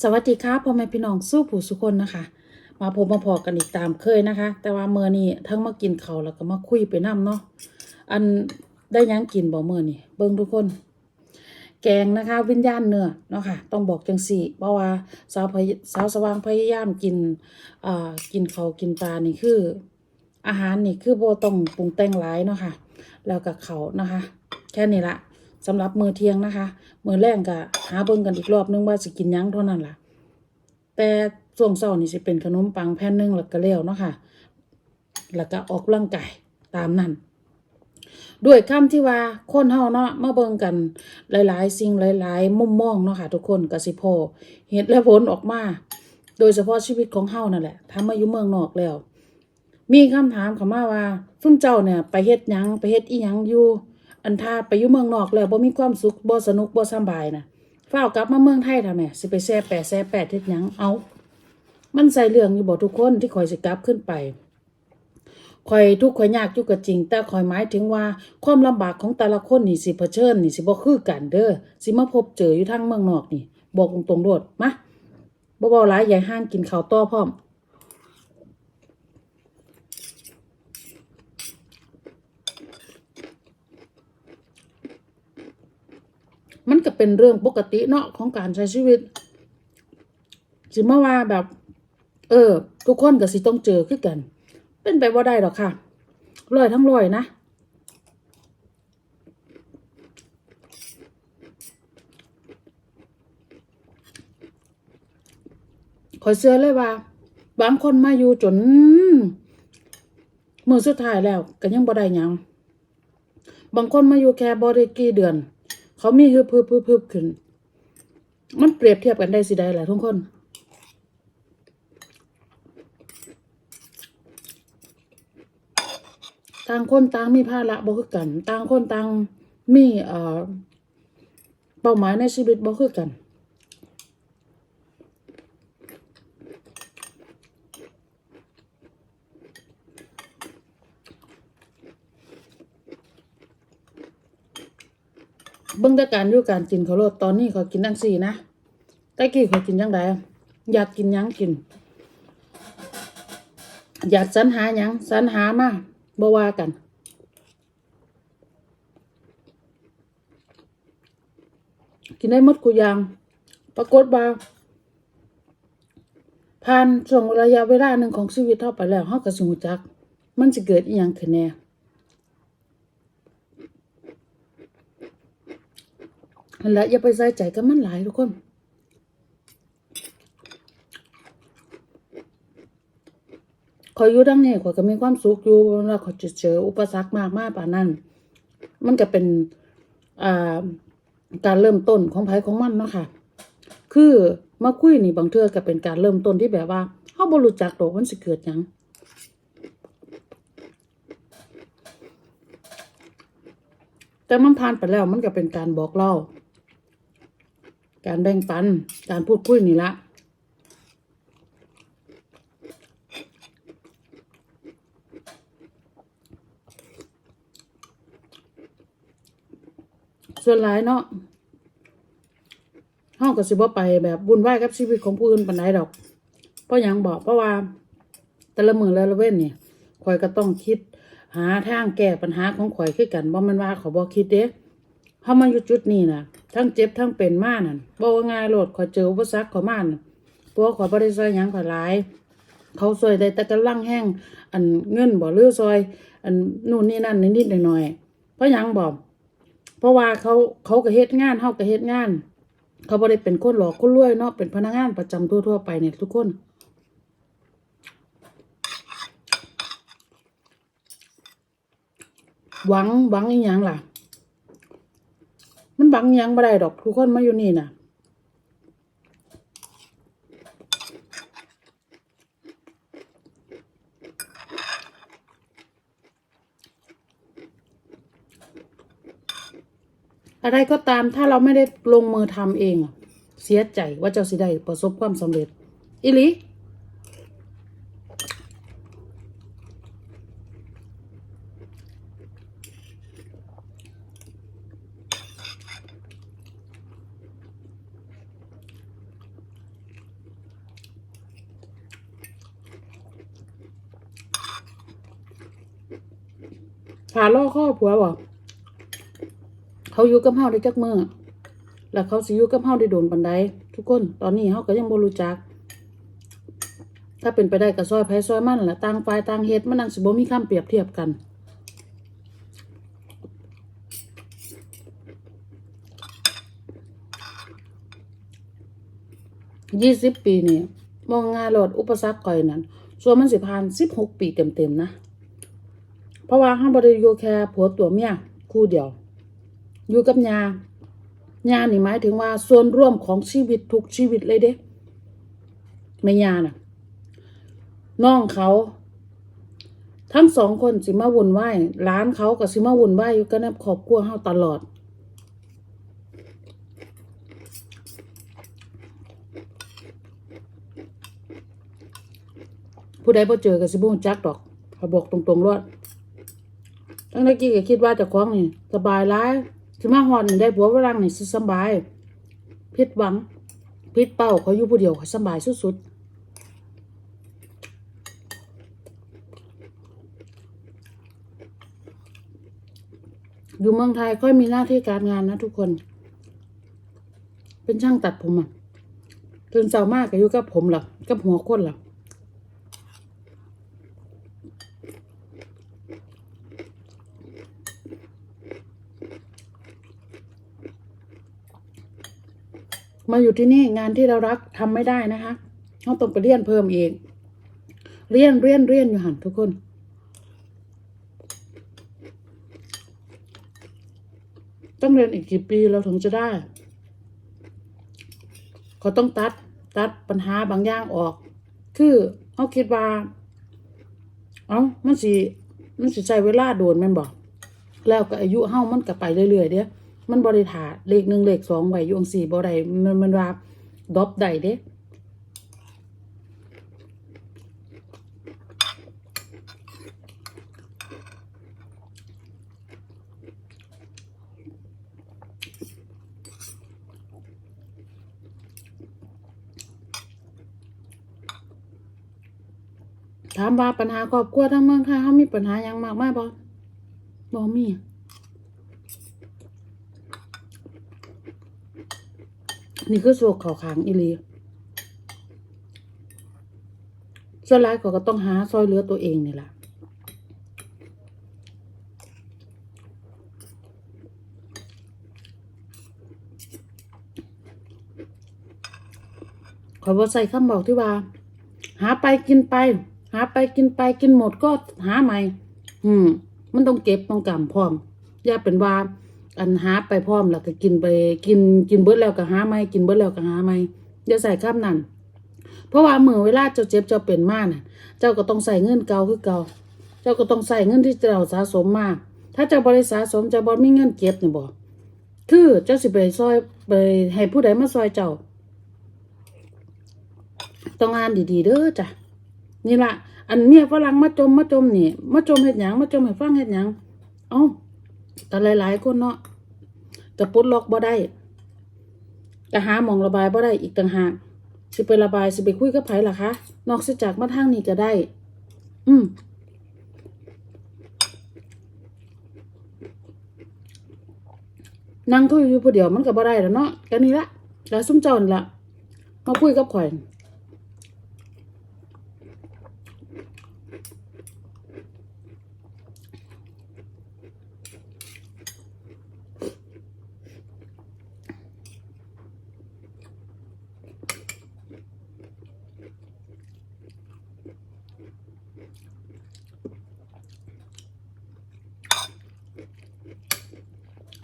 สวัสดีค่ะพ่อแม่พี่น้องสู้ผู้สุคนนะคะ มาพบมาพอกันอีกตามเคยนะคะ แต่ว่าเมื่อนี้ทั้งมากินเขาแล้วก็มาคุยไปน้ำเนาะอันได้ยังกินบ่เมื่อนี่เบิ่งทุกคน แกงนะคะวิญญาณเนื้อเนาะค่ะ ต้องบอกจังสี่ เพราะว่าสาวสาวสว่างพยายามกินอ่ากินเขากินปลานี่คือ อาหารนี่คือโบต้องปรุงแต่งหลายเนาะค่ะ แล้วกับเขานะคะ แค่นี้ละ สำหรับมื้อเที่ยงนะคะ มื้อแรงก็หาเบิ่งกันอีกรอบนึงว่าสิกินยังเท่านั้นล่ะ แต่ช่วงเช้านี่สิเป็นขนมปังแผ่นหนึงแล้วก็แล้วเนาะค่ะแล้วก็ออกกำลังกายตามนั้นด้วยคำที่ว่าคนเฮาเนาะมาเบิ่งกันหลาย ๆ สิ่งหลาย ๆ มุมมองเนาะค่ะ ทุกคนก็สิพอเหตุและผลออกมา โดยเฉพาะชีวิตของเฮานั่นแหละถ้ามาอยู่เมืองนอกแล้ว มีคำถามเข้ามาว่าซุมเจ้าเนี่ย ไปเฮ็ดหยังไปเฮ็ดอีหยังอยู่ อันถ้าไปอยู่เมืองนอกแล้วบ่มีความสุขบ่สนุกบ่สบายนะฟ้ากลับมาเมืองไทยทำไมสิไปแซ่แปะแซ่แปดเฮ็ดหยังเอา มันใส่เรื่องอยู่บ่ทุกคนที่ข่อยสิกลับขึ้นไปข่อยทุกข์ข่อยยากอยู่ก็จริง แต่ข่อยหมายถึงว่าความลำบากของแต่ละคนนี่สิเผชิญนี่สิบ่คือกันเด้อสิมาพบเจออยู่ทางเมืองนอกนี่ บอกตรงๆโลดมาบ่เว้าหลายอย่ห้างกินข้าวต่อพร้อม มันก็เป็นเรื่องปกติเนาะของการใช้ชีวิตสิมาว่าแบบ เออ ทุกคนก็สิต้องเจอคือกัน เป็นไปว่าได้หรอกค่ะร้อยทั้งร้อยนะขอเชื่อเลยว่า บางคนมาอยู่จนมือสุดท้ายแล้วก็ยังบ่ได้ยัง บางคนมาอยู่แค่บ่ได้กี่เดือน เขามีฮึบฮึบฮึบฮึบขึ้น มันเปรียบเทียบกันได้สิได้แหละทุกคนต่างคนต่างมีภาระบ่คือกัน ต่างคนต่างมีเอ่อเป้าหมายในชีวิตบ่คือกัน เบิ่งแต่การอยู่การกินเขาโลดตอนนี้เขากินจังซี่นะแต่กี้เขากินจังไดอยากกินยังกิน อยากสรรหายังสรรหามาบ่ว่ากันกินได้หมดกูยางปรากฏว่าผ่านช่วงระยะเวลาหนึ่งของชีวิตเท่าไปแล้วเฮาก็สิรู้จัก มันสิเกิดอีหยังขึ้นแน่ นั่นแหละอย่าไปใส่ใจกับมันหลายทุกคนขอยอยู่ดังนี้ขอยก็มีความสุขอยู่แล้วขอยจะเจออุปสรรคมากมากป่านนั้น มันก็เป็นอ่าการเริ่มต้นของไผของมันเนาะค่ะ คือมาคุยนี่บางเทื่อก็เป็นการเริ่มต้นที่แบบว่าเฮาบ่รู้จักดอกมันสิเกิดหยังแต่มันผ่านไปแล้วมันก็เป็นการบอกเล่า การแบ่งปัน การพูดคุยนี่ละส่วนหลายเนาะเฮาก็สิบ่ไปแบบวุ่นวายกับชีวิตของผู้อื่นปานใดดอก เพราะยังบอกเพราะว่า แต่ละมือและละเว้นเนี่ยข่อยก็ต้องคิด หาทางแก้ปัญหาของข่อยคือกันบ่แมันว่าขาบ่คิดเด้เฮามาอยู่จุดนี้น่ะ ทั้งเจ็บทั้งเป็นมานั่นบ่ว่าง่ายโหลดข่อยเจออุปสรรคขอมานั่นเพราะว่าข่อยบ่ได้ซอยหยังข่อยหลาย เขาซอยได้แต่กำลังแห้งอันเงินบ่หรือซอย อันนู่นนี่นั่นนิดๆหน่อยๆเพราะยังบอกเพราะว่าเขาเขาก็เฮ็ดงานเฮาก็เฮ็ดงาน เขาบ่ได้เป็นคนหลอกคนรวยเนาะเป็นพนักงานประจำทั่วๆไปเนี่ยทุกคนหวังหวังอีหยังล่ะ มันหวังยังบ่ได้ดอกทุกคนมาอยู่นี่นะอะไรก็ตามถ้าเราไม่ได้ลงมือทำเอง เสียใจว่าเจ้าสิได้ประสบความสำเร็จอีหลี ขาล่อข้อผัวบอกเขาอยู่กับเฮาได้จักมือแล้วเขาสิอยู่กับเฮาได้โดนปันใดทุกคนตอนนี้เฮาก็ยังบ่รู้จัก ถ้าเป็นไปได้ก็ซอยไผซอยมันแหละต่างฝ่ายต่างเฮ็ดมันนั่งสิบ่มีคำเปรียบเทียบกันยี่สิบปีนี่มองงานหลดอุปสรรคก่อยนั้นส่วนมันสิผ่านสิบหกปีเต็มๆนะ เพราะว่าห้างบริอยู่แค่ผัวตัวเมียคู่เดียว อยู่กับยายานี่หมายถึงว่าส่วนร่วมของชีวิตทุกชีวิตเลยเด้ไม่ยาน่ะน้องเขาทั้งสองคนสิมาวุ่นวายร้านเขากับสิมาวุ่นวายอยู่กับนบครอบครัวเฮาตลอด ผู้ใดพอเจอกับสิบุ้งจักดอกเขาบอกตรงๆรอด ตั้งแต่กี้ก็คิดว่าจะคล้องนี่สบายร้ายสิมาฮอนได้ผัวฝรั่งนี่สิสบายผิดหวังผิดเป้าเขาอยู่ผู้เดียวเขาสบายสุดๆอยู่เมืองไทยค่อยมีหน้าที่การงานนะทุกคน เป็นช่างตัดผมอะตื่นเช้ามากก็อยู่กับผมหรอกับหัวคนหรอ มาอยู่ที่นี่งานที่เรารักทำไม่ได้นะคะเราต้องไปเรียนเพิ่มเองเรียนเรียนเรียนอยู่หันทุกคนต้องเรียนอีกกี่ปีเราถึงจะได้ เขาต้องตัดตัดปัญหาบางอย่างออก คือเขาคิดว่า เอ้ามันสิมันสิใช้เวลาโดนมันบอก แล้วก็อายุเฮ้ามันก็ไปเรื่อยๆเด้ มันบริถาเลขหนึ่งเลขสองไหวอยู่องสี่บ่ได้มันมันว่าดอปได้เด้ถามว่าปัญหาครอบครัวทั้งเมืองไทยเขามีปัญหาหยังมากมายบ่บ่มี นี่คือโศกเขาขางอีลีส่วนหลายเขาก็ต้องหาซอยเลือตัวเองนี่แหละขอบ่ใส่คำบอกที่ว่า หาไปกินไป หาไปกินไปกินหมดก็หาใหม่ อืม มันต้องเก็บต้องกำพร้อม อย่าเป็นว่า อันหาไปพร้อมแล้วก็กินไปกินกินเบิดแล้วก็หาใหม่กินเบิดแล้วก็หาใหม่อย่าใส่คำนั้นเพราะว่าเมื่อเวลาเจ้าเจ็บเจ้าเป็นมากน่ะ เจ้าก็ต้องใส่เงินเก่าคือเก่า เจ้าก็ต้องใส่เงินที่เราสะสมมาถ้าเจ้าบริสะสมเจ้าบ่มีเงินเก็บนี่บ่คือเจ้าสิไปซอยไปให้ผู้ใดมาซอยเจ้า ต้องอ่านดีๆเด้อจ้ะนี่ล่ะอันเมียฝรั่งมาจมมาจมนี่มาจมเฮ็ดหยังมาจมให้ฟังเฮ็ดหยัง เอ้า แต่หลายๆคนเนาะก็ปลดล็อกบ่ได้ก็หาหมองระบายบ่ได้อีกต่างหากสิไประบายสิไปคุยกับไผล่ะคะ นอกจากมาทางนี้ก็ได้ อืมนั่งคุยอยู่ผู้เดียวมันก็บ่ได้แล้วเนาะก็นี่ละแล้วซุ่มเจ้านี่ละมาคุยกับข่อย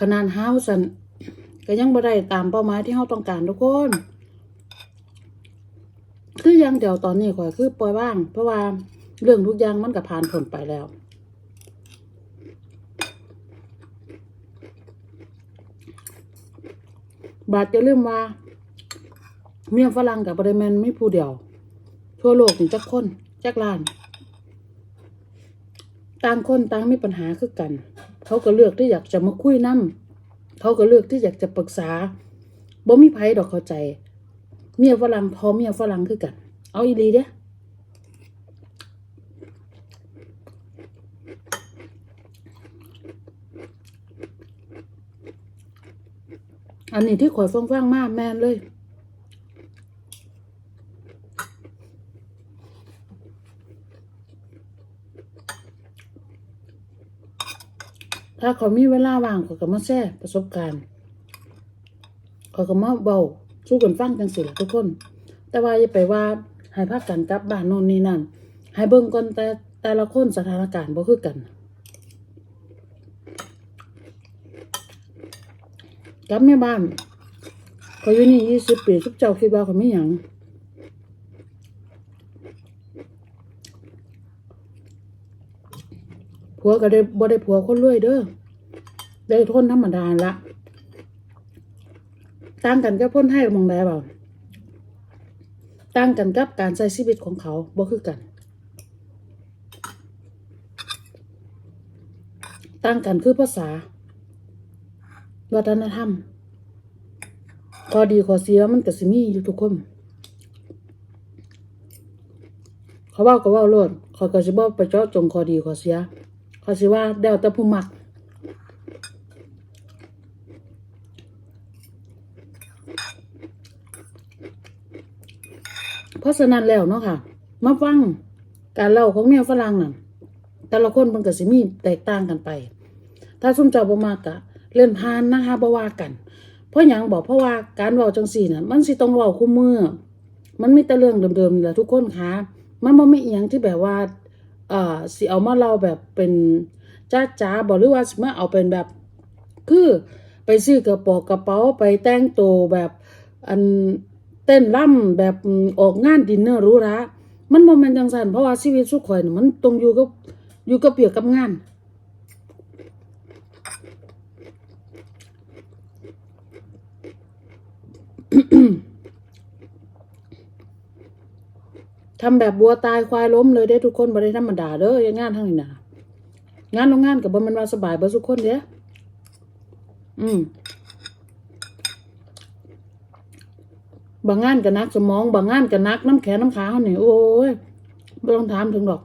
ขนาดห้าวสันก็ยังบ่ได้ตามเป้าหมายที่เฮาต้องการทุกคน คือยังเดี๋ยวตอนนี้ข่อยคือปล่อยว่าง เพราะว่าเรื่องทุกอย่างมันก็ผ่านผลไปแล้ว บาดจะลืมว่า เมียฝรั่งกับบริแมนไม่ผู้เดียว ทั่วโลกนี่จักคน จักล้าน ต่างคนต่างมีปัญหาคือกัน เขาก็เลือกที่อยากจะมาคุยนั่มเขาก็เลือกที่อยากจะปรึกษาบ่มีไผดอกเข้าใจ เมียฝรั่งพอเมียฝรั่งคือกัน เอาอีลีเด้อันนี้ที่ข่อยฟังฟังมากแม่นเลย ถ้าเขามีเวลาว่างเขาก็มาแชร์ประสบการณ์เขาก็มาเบาสู้กันฟังจังสิล่ะทุกคน แต่ว่าอย่าไปว่าให้พักกันกลับบ้านโน่นนี่นั่นให้เบิ่งก่อนแต่แต่ละคนสถานการณ์บ่คือกันกลับแม่บ้านเขาอยู่นี่ยี่สิบปีทุกเจ้าคิดว่าเขาไม่หยัง ผัวก็ได้บ่ได้ผัวคนรวยเด้อได้ทนธรรมดาละต่างกันกับคนให้มองได้เปล่าต่างกันกับการใช้ชีวิตของเขาบ่คือกัน ต่างกันคือภาษา วัฒนธรรมข้อดีข้อเสียมันก็สิมีอยู่ทุกคนเขาว้าก็ว้าโลดเขาก็สิบ่ไปเจาะจงข้อดีข้อเสีย เขาสิว่าแล้วแต่ผู้มักเพราะฉะนั้นแล้วเนาะค่ะ มาฟังการเล่าของแมวฝรั่งน่ะ แต่ละคนมันก็สิมีแตกต่างกันไป ถ้าซุ่มเจ้าบ่มากะเล่นพานนะคะบ่ว่ากัน เพราะหยังบอกเพราะว่าการเว้าจังซี่น่ะ มันสิต้องเว้าคู่มือ มันมีแต่เรื่องเดิมๆนี่แหละทุกคนคะมันบ่มีอีหยังที่แบบว่า อ่อสิเอามาเล่าแบบเป็นจ้าจ้าบอกหรือว่าสิมาเอาเป็นแบบ คือไปซื้อกระเป๋ากระเป๋าไปแต่งตัวแบบอันเต้นล่ำแบบออกงานดินเนอร์หรู้ระมันโมเม่นจังสันเพราะว่าชีวิตสุขข่อยมันตรงอยู่กับอยู่กับเปียกกับงาน ทำแบบบัวตายควายล้มเลยได้ทุกคนบ่ได้ธรรมดาเด้อย่างงานทั้งนี้นะงานโรงงานกับบ่มันว่าสบายเบ่ทุกคนเด้ออืมบางงานก็นักสมองบางงานก็นักน้ำแขนน้ำขาเฮานี่โอ้ยบ่ต้องถามถึงดอก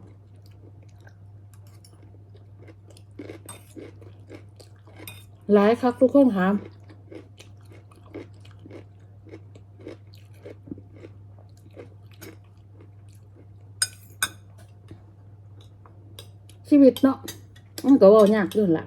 หลายคักทุกคนค่ะชี วิตเนาะมันก็เว่ายากอยู่นั่นล่ะ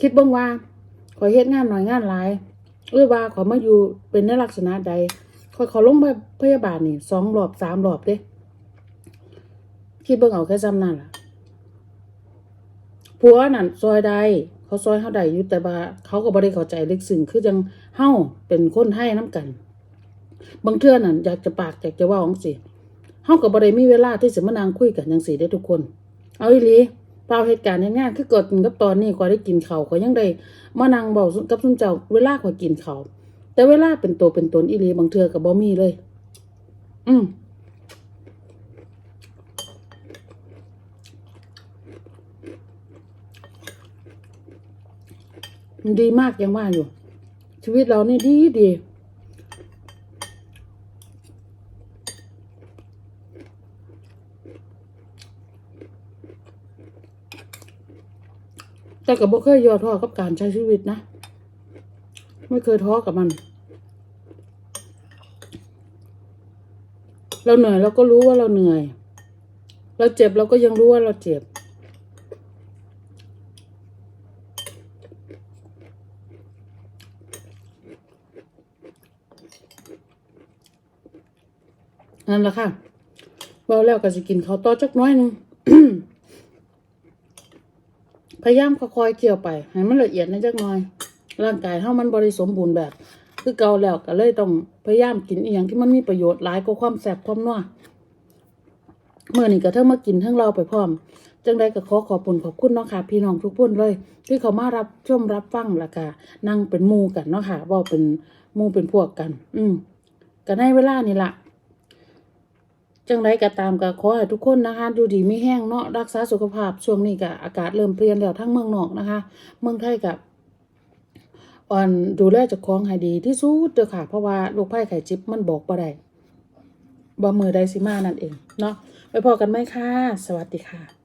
คิดบ้างว่าขอเฮ็ดงานหน่อยงานหลายหรือว่าขอมาอยู่เป็นในลักษณะใดขอขอลงไปพยาบาลนี่สองรอบสามรอบเด้คิดเบิ่งเอาแค่จำนั่นล่ะ ผัวนั่นซอยใดเขาซอยเฮาได้อยู่แต่ว่าเขาก็บ่ได้เข้าใจลึกซึ้งคือจังเฮาเป็นคนให้น้ำกัน บางเทื่อนั่นอยากจะปากอยากจะว้าจังซี่เฮาก็บ่ได้มีเวลาที่จะมานั่งคุยกันจังซี่ได้ทุกคน เอาอีหลีเปล่าเหตุการณ์งานๆคือเกิดกับตอนนี้ก็ได้กินเขาก็ยังได้มานั่งเว้ากับซุมเจ้าเวลาก็กินเขาแต่เวลาเป็นตัวเป็นตนอีหลีบางเทื่อก็บ่มีเลย อืม ดีมากยังว่าอยู่ ชีวิตเรานี่ดีดีแต่ก็บ่เคยย่อท้อกับการใช้ชีวิตนะ ไม่เคยท้อกับมัน เราเหนื่อยเราก็รู้ว่าเราเหนื่อย เราเจ็บเราก็ยังรู้ว่าเราเจ็บ นั่นแหละค่ะเบาแล้วก็สิกินข้าวต่อจักหน้อยหนึงพยายามค่อยๆเคี่ยวไปให้มันละเอียดในจักหน่อย ร่างกายเฮามันบริสมบูรณ์แบบ คือเก่าแล้วก็เลยต้องพยายามกินอีหยังที่มันมีประโยชน์หลายกว่าความแซ่บความนัวเมื่อนี้ก็เท่ามากินทั้งเราไปพร้อม จังใดก็ขอขอบคุณขอบคุณเนาะค่ะ พี่น้องทุกคนเลย ที่เขามารับชมรับฟังแล้วก็นั่งเป็นมู่กันเนาะค่ะว่าเป็นมู่เป็นพวกกัน อืมก็ในเวลานี่ละ จังไรก็ตามก็ขอให้ทุกคนนะคะดูดีไม่แห้งเนาะรักษาสุขภาพช่วงนี้ก็อากาศเริ่มเปลี่ยนแล้วทั้งเมืองนอกนะคะ เมืองไทยกับอ่อนดูแลจากคล้องให้ดีที่สุดเด้อค่ะ เพราะว่าโรคไข้ไข้จิบมันบอกบ่ได้บ่มือไดซิมานั่นเองเนาะไปพอกันไหมค่ะ สวัสดีค่ะ